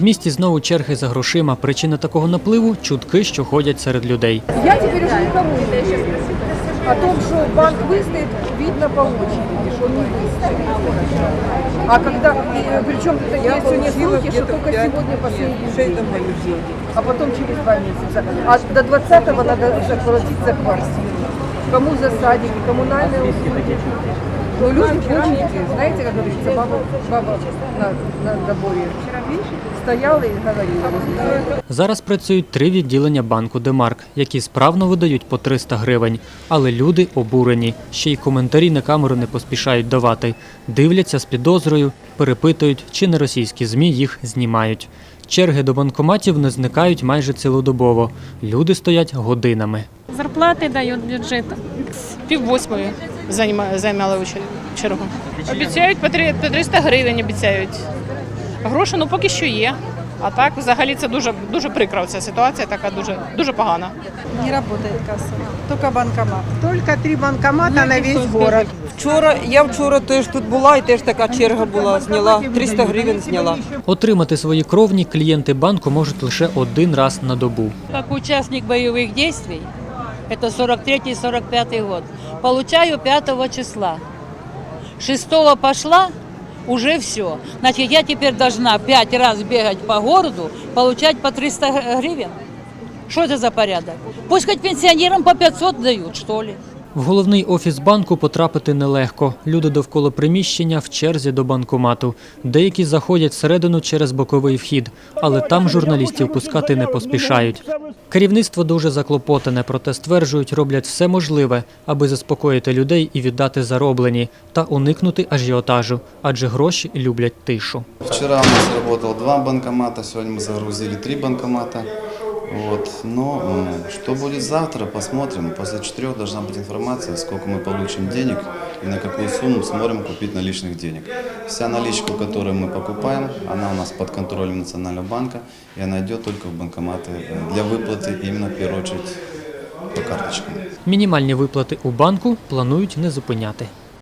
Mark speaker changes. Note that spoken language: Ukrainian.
Speaker 1: В місті знову черги за грошима. Причина такого напливу чутки, що ходять серед людей.
Speaker 2: Я теперь уже никому не верю. О том, что банк выстоит, видно по очереди, что не выстоит. А когда, и, причем это есть не слухи, что только сегодня последний день, а потом через два месяца. А до 20-го надо заплатить за квартиру. Кому за садики, коммунальные услуги. Но люди помните, знаете, как говорится, баба, баба на, на заборе стояла и говорила.
Speaker 1: Зараз працюють три відділення банку Демарк, які справно видають по 300 гривень. Але люди обурені. Ще й коментарі на камеру не поспішають давати. Дивляться з підозрою, перепитують, чи не російські ЗМІ їх знімають. Черги до банкоматів не зникають майже цілодобово. Люди стоять годинами.
Speaker 3: Зарплати дають бюджет.
Speaker 4: пів восьмої займали чергу. Обіцяють по 300 гривень обіцяють. Гроші ну поки що є. А так взагалі це дуже дуже прикра ця ситуація, така дуже дуже погана.
Speaker 5: Не работает касса, только банкомат.
Speaker 6: Только три банкомата на весь город.
Speaker 7: Вчора я вчора теж тут була і теж така черга була. Зняла 300 гривень зняла.
Speaker 1: Отримати свої кровні клієнти банку можуть лише один раз на добу.
Speaker 8: Как участник боевых действий, это 43-45 год, получаю 5 числа. 6 пошла, уже все. Значит, я теперь должна 5 раз бегать по городу, получать по 300 г- гривен. Что это за порядок? Пусть хоть пенсионерам по 500 дают, что ли.
Speaker 1: В головний офіс банку потрапити нелегко. Люди довкола приміщення в черзі до банкомату. Деякі заходять всередину через боковий вхід, але там журналістів пускати не поспішають. Керівництво дуже заклопотане, проте стверджують, роблять все можливе, аби заспокоїти людей і віддати зароблені та уникнути ажіотажу, адже гроші люблять тишу.
Speaker 9: Вчера у нас работало два банкомата, сегодня мы загрузили три банкомата. Вот. Но м, что будет завтра, посмотрим. После четырех должна быть информация, сколько мы получим денег и на какую сумму сможем купить наличных денег. Вся наличка, которую мы покупаем, она у нас под контролем Национального банка, и она идет только в банкоматы э, для выплаты именно в первую очередь по карточкам.
Speaker 1: Мінімальні виплати у банку планують не зупиняти.